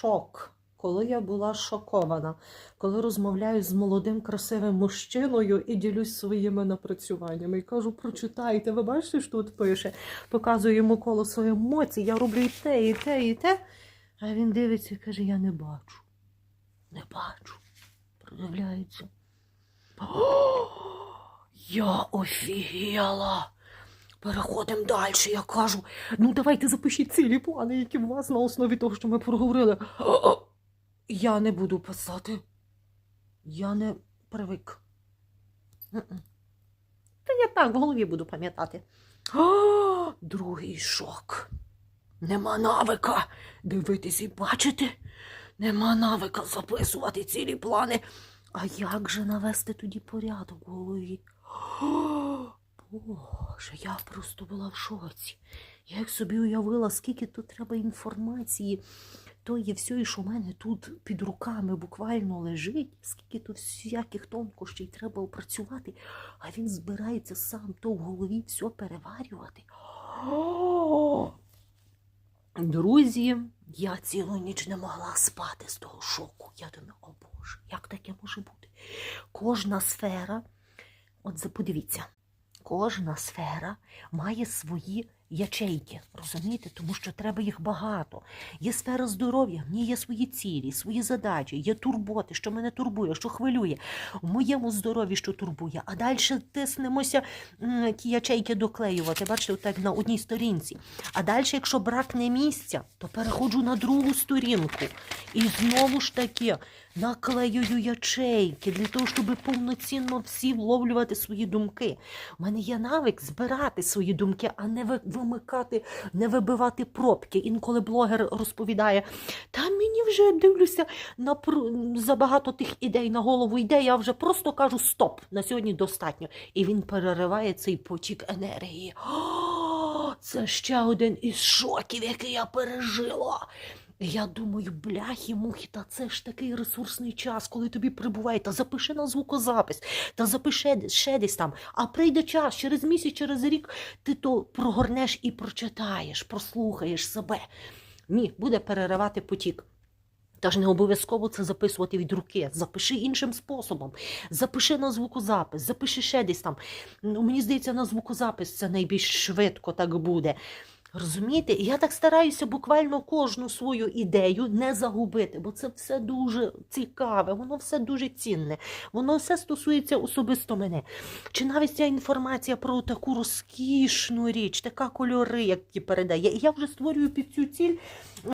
шок. Коли я була шокована, коли розмовляю з молодим красивим мужчиною і ділюсь своїми напрацюваннями. І кажу, прочитайте, ви бачите, що тут пише, показую йому коло своїх емоцій, я роблю і те, і те, і те. А він дивиться і каже: Я не бачу. Не бачу. Продивляється. О, я офігела. Переходимо далі. Я кажу, ну давайте запишіть цілі плани, які у вас на основі того, що ми проговорили. Я не буду писати. Я не привик. Та я так в голові буду пам'ятати. Другий шок. Нема навика дивитись і бачити. Нема навика записувати цілі плани. А як же навести тоді порядок в голові? О, Боже, я просто була в шоці. Я як собі уявила, скільки тут треба інформації, то є все, що в мене тут під руками буквально лежить, скільки тут всяких тонкощів треба опрацювати, а він збирається сам то в голові все переварювати. О! Друзі, я цілу ніч не могла спати з того шоку. Я думаю, о Боже, як таке може бути? Кожна сфера, от подивіться, кожна сфера має свої ячейки, розумієте? Тому що треба їх багато. Є сфера здоров'я, в ній є свої цілі, свої задачі, є турботи, що мене турбує, що хвилює. В моєму здоров'ї, що турбує. А далі тиснемося ті ячейки доклеювати. Бачите, так на одній сторінці. А далі, якщо бракне місця, то переходжу на другу сторінку. І знову ж таки наклеюю ячейки для того, щоб повноцінно всі вловлювати свої думки. У мене є навик збирати свої думки, а не вимикати, не вибивати пробки. Інколи блогер розповідає, та мені вже дивлюся на забагато тих ідей на голову йде. Я вже просто кажу стоп, на сьогодні достатньо. І він перериває цей потік енергії. О, це ще один із шоків, який я пережила. Я думаю, бляхи, мухи, та це ж такий ресурсний час, коли тобі прибуває, та запиши на звукозапис, та запиши ще десь там. А прийде час, через місяць, через рік ти то прогорнеш і прочитаєш, прослухаєш себе. Ні, буде переривати потік. Та ж не обов'язково це записувати від руки. Запиши іншим способом. Запиши на звукозапис, запиши ще десь там. Ну, мені здається, на звукозапис це найбільш швидко так буде. Розумієте? І я так стараюся буквально кожну свою ідею не загубити, бо це все дуже цікаве, воно все дуже цінне, воно все стосується особисто мене. Чи навіть ця інформація про таку розкішну річ, така кольори, які передає. Я вже створюю під цю ціль